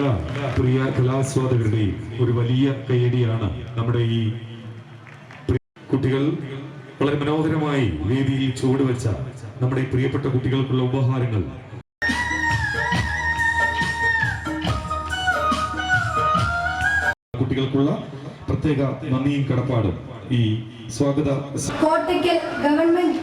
എല്ലാ പ്രിയ കലാസ്വാദകരുടെയും ഒരു വലിയ കയ്യടിയാണ് നമ്മുടെ ഈ കുട്ടികൾ വളരെ മനോഹരമായി വേദിയിൽ ചുവടുവെച്ച നമ്മുടെ പ്രിയപ്പെട്ട കുട്ടികൾക്കുള്ള ഉപഹാരങ്ങൾ. കുട്ടികൾക്കുള്ള പ്രത്യേക നന്ദിയും കടപ്പാടും ഈ സ്വാഗത കോട്ടയ്ക്കൽ ഗവൺമെന്റ്.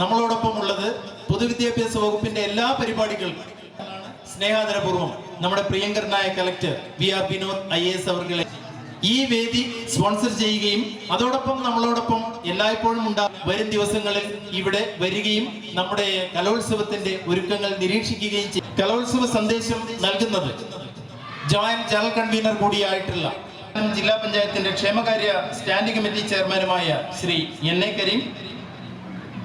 നമ്മളോടൊപ്പം ഉള്ളത് പൊതുവിദ്യാഭ്യാസ വകുപ്പിന്റെ എല്ലാ പരിപാടികൾക്കും സ്നേഹാദരപൂർവം നമ്മുടെ പ്രിയങ്കരനായ collector V R Vinod I S അവർകളെ ഈ വേദി സ്പോൺസർ ചെയ്യുകയും അതോടൊപ്പം നമ്മളോടൊപ്പം എല്ലായ്പ്പോഴും ഉണ്ടാകും വരും ദിവസങ്ങളിൽ ഇവിടെ വരികയും നമ്മുടെ കലോത്സവത്തിന്റെ ഒരുക്കങ്ങൾ നിരീക്ഷിക്കുകയും ചെയ്യും കലോത്സവ സന്ദേശം നൽകുന്നത് ജോയിന്റ് ജനറൽ കൺവീനർ കൂടിയായിട്ടുള്ള ജില്ലാ പഞ്ചായത്തിന്റെ ക്ഷേമകാര്യ സ്റ്റാൻഡിംഗ് കമ്മിറ്റി ചെയർമാനുമായ ശ്രീ എൻ എ കരീം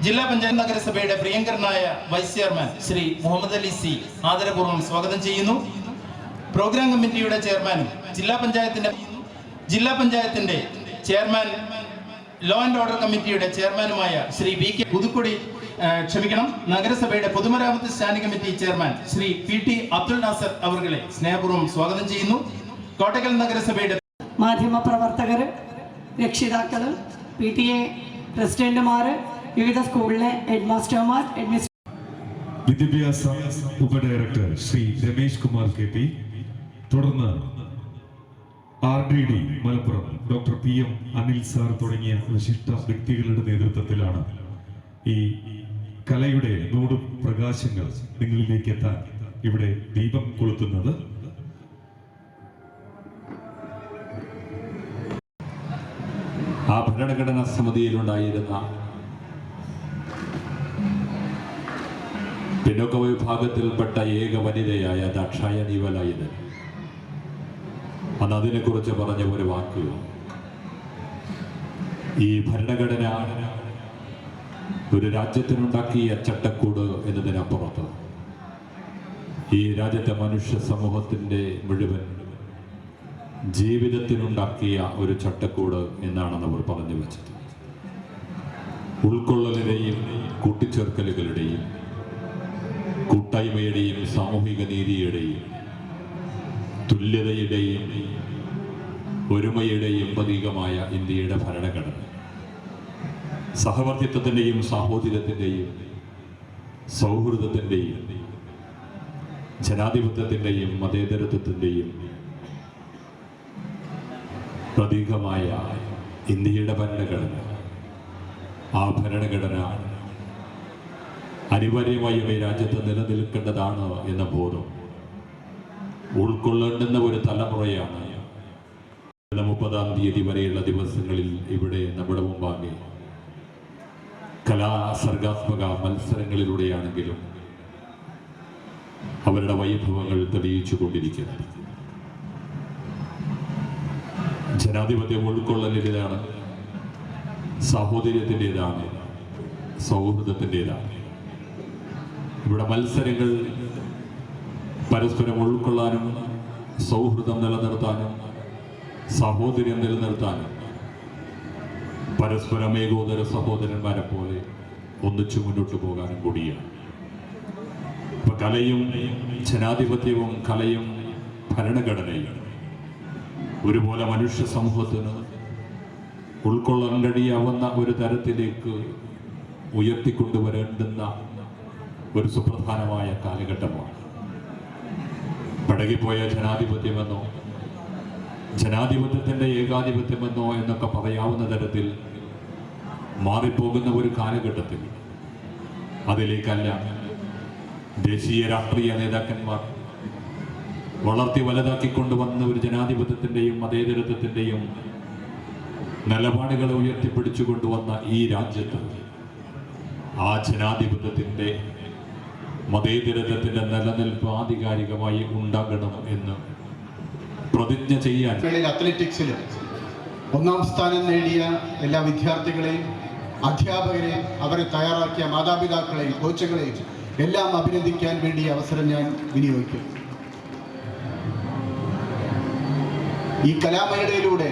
ജില്ലാ പഞ്ചായത്ത് നഗരസഭയുടെ പ്രിയങ്കരനായ vice chairman Shri Muhammad Ali C ആദരപൂർവം സ്വാഗതം ചെയ്യുന്നു. പ്രോഗ്രാം കമ്മിറ്റിയുടെ ചെയർമാനും ജില്ലാ പഞ്ചായത്തിന്റെ ജില്ലാ പഞ്ചായത്തിന്റെ ചെയർമാൻ ലോ ആൻഡ് ഓർഡർ കമ്മിറ്റിയുടെ ചെയർമാനുമായ ശ്രീ വി കെ പുതുക്കുടി ക്ഷമിക്കണം നഗരസഭയുടെ പൊതുമരാമത്ത് standing committee chairman Shri P T Abdul Nasar അവർകളെ സ്നേഹപൂർവം സ്വാഗതം ചെയ്യുന്നു. കോട്ടക്കൽ നഗരസഭയുടെ മാധ്യമ പ്രവർത്തകർ രക്ഷിതാക്കൾ പി ടി എ പ്രസിഡന്റുമാർ വിവിധ സ്കൂളിലെ ഹെഡ് മാസ്റ്റർമാർ അഡ്മിനിസ്ട്രേറ്റർ വിദ്യാഭ്യാസ ഉപഡയറക്ടർ ശ്രീ രമേശ് കുമാർ കെ പി. തുടർന്ന് R D D Malappuram doctor P M Anil sir തുടങ്ങിയ വിശിഷ്ട വ്യക്തികളുടെ നേതൃത്വത്തിലാണ് ഈ കലയുടെ നൂറ് പ്രകാശങ്ങൾ നിങ്ങളിലേക്ക് എത്താൻ ഇവിടെ ദീപം കൊളുത്തുന്നത്. ആ ഭരണഘടനാ സമിതിയിലുണ്ടായിരുന്ന പിന്നോക്ക വിഭാഗത്തിൽപ്പെട്ട ഏക വനിതയായ ദക്ഷായ വലായുധൻ അന്ന് അതിനെക്കുറിച്ച് പറഞ്ഞ ഒരു വാക്ക്. ഈ ഭരണഘടന ഒരു രാജ്യത്തിനുണ്ടാക്കിയ ചട്ടക്കൂട് എന്നതിനപ്പുറത്ത് ഈ രാജ്യത്തെ മനുഷ്യ സമൂഹത്തിന്റെ മുഴുവൻ ജീവിതത്തിനുണ്ടാക്കിയ ഒരു ചട്ടക്കൂട് എന്നാണ് നമ്മൾ പറഞ്ഞു വെച്ചത്. ഉൾക്കൊള്ളലിനെയും കൂട്ടിച്ചേർക്കലുകളുടെയും കൂട്ടായ്മയുടെയും സാമൂഹിക നീതിയുടെയും തുല്യതയുടെയും ഒരുമയുടെയും പ്രതീകമായ ഇന്ത്യയുടെ ഭരണഘടന. സഹവർത്തിത്വത്തിന്റെയും സാഹോദര്യത്തിന്റെയും സൗഹൃദത്തിന്റെയും ജനാധിപത്യത്തിന്റെയും മതേതരത്വത്തിന്റെയും പ്രതീകമായ ഇന്ത്യയുടെ ഭരണഘടന. ആ ഭരണഘടന അനിവാര്യമായും ഈ രാജ്യത്ത് നിലനിൽക്കേണ്ടതാണ് എന്ന ബോധം ഉൾക്കൊള്ളേണ്ടുന്ന ഒരു തലമുറയാണ്. മുപ്പതാം തീയതി വരെയുള്ള ദിവസങ്ങളിൽ ഇവിടെ നമ്മുടെ മുമ്പാകെ കലാ സർഗാത്മക മത്സരങ്ങളിലൂടെയാണെങ്കിലും അവരുടെ വൈഭവങ്ങൾ തെളിയിച്ചു കൊണ്ടിരിക്കുന്നത് ജനാധിപത്യം ഉൾക്കൊള്ളലിന്റെതാണ് സാഹോദര്യത്തിന്റെതാണ് സൗഹൃദത്തിന്റെതാണ്. ഇവിടെ മത്സരങ്ങൾ പരസ്പരം ഉൾക്കൊള്ളാനും സൗഹൃദം നിലനിർത്താനും സഹോദര്യം നിലനിർത്താനും പരസ്പരം ഏകോദര സഹോദരന്മാരെ പോലെ ഒന്നിച്ചു മുന്നോട്ട് പോകാനും കൂടിയാണ്. ഇപ്പൊ കലയും ജനാധിപത്യവും കലയും ഭരണഘടനയും ഒരുപോലെ മനുഷ്യ സമൂഹത്തിന് ഉൾക്കൊള്ളാൻ കഴിയാവുന്ന ഒരു തരത്തിലേക്ക് ഉയർത്തിക്കൊണ്ടുവരേണ്ടുന്ന ഒരു സുപ്രധാനമായ കാലഘട്ടമാണ്. പഴകിപ്പോയ ജനാധിപത്യമെന്നോ ജനാധിപത്യത്തിന്റെ ഏകാധിപത്യമെന്നോ എന്നൊക്കെ പറയാവുന്ന തരത്തിൽ മാറിപ്പോകുന്ന ഒരു കാലഘട്ടത്തിൽ അതിലേക്കല്ല ദേശീയ രാഷ്ട്രീയ നേതാക്കന്മാർ വളർത്തി വലുതാക്കി കൊണ്ടുവന്ന ഒരു ജനാധിപത്യത്തിന്റെയും മതേതരത്വത്തിന്റെയും നിലപാടുകളെ ഉയർത്തിപ്പിടിച്ചു കൊണ്ടുവന്ന ഈ രാജ്യത്ത് ആ ജനാധിപത്യത്തിന്റെ മതേതരത്വത്തിന്റെ നിലനിൽപ്പ് ആധികാരികമായി ഉണ്ടാകണം എന്ന് പ്രതിജ്ഞ ചെയ്യാൻ അത്ലറ്റിക്സിലും ഒന്നാം സ്ഥാനം നേടിയ എല്ലാ വിദ്യാർത്ഥികളെയും അധ്യാപകരെയും അവരെ തയ്യാറാക്കിയ മാതാപിതാക്കളെയും കോച്ചുകളെയും എല്ലാം അഭിനന്ദിക്കാൻ വേണ്ടി അവസരം ഞാൻ വിനിയോഗിക്കും. ഈ കലാമേളയിലൂടെ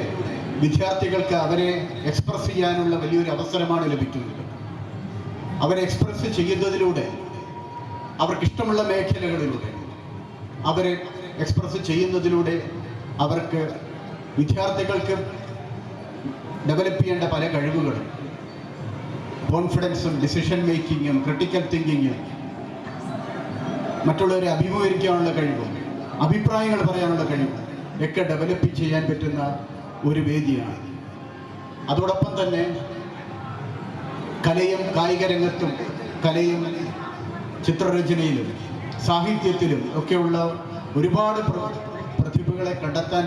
വിദ്യാർത്ഥികൾക്ക് അവരെ എക്സ്പ്രസ് ചെയ്യാനുള്ള വലിയൊരു അവസരമാണ് ലഭിക്കുന്നത്. അവരെ എക്സ്പ്രസ് ചെയ്യുന്നതിലൂടെ അവർക്കിഷ്ടമുള്ള മേഖലകളിലൂടെ. അവർ എക്സ്പ്രസ് ചെയ്യുന്നതിലൂടെ അവർക്ക് വിദ്യാർത്ഥികൾക്ക് ഡെവലപ്പ് ചെയ്യേണ്ട പല കഴിവുകളും കോൺഫിഡൻസും ഡിസിഷൻ മേക്കിങ്ങും ക്രിട്ടിക്കൽ തിങ്കിങ്ങും മറ്റുള്ളവരെ അഭിമുഖീകരിക്കാനുള്ള കഴിവും അഭിപ്രായങ്ങൾ പറയാനുള്ള കഴിവും ഒക്കെ ഡെവലപ്പ് ചെയ്യാൻ പറ്റുന്ന ഒരു വേദിയാണ്. അതോടൊപ്പം തന്നെ കലയും കായിക രംഗത്തും കലയും ചിത്രരചനയിലും സാഹിത്യത്തിലും ഒക്കെയുള്ള ഒരുപാട് പ്ര- പ്രതിഭകളെ കണ്ടെത്താൻ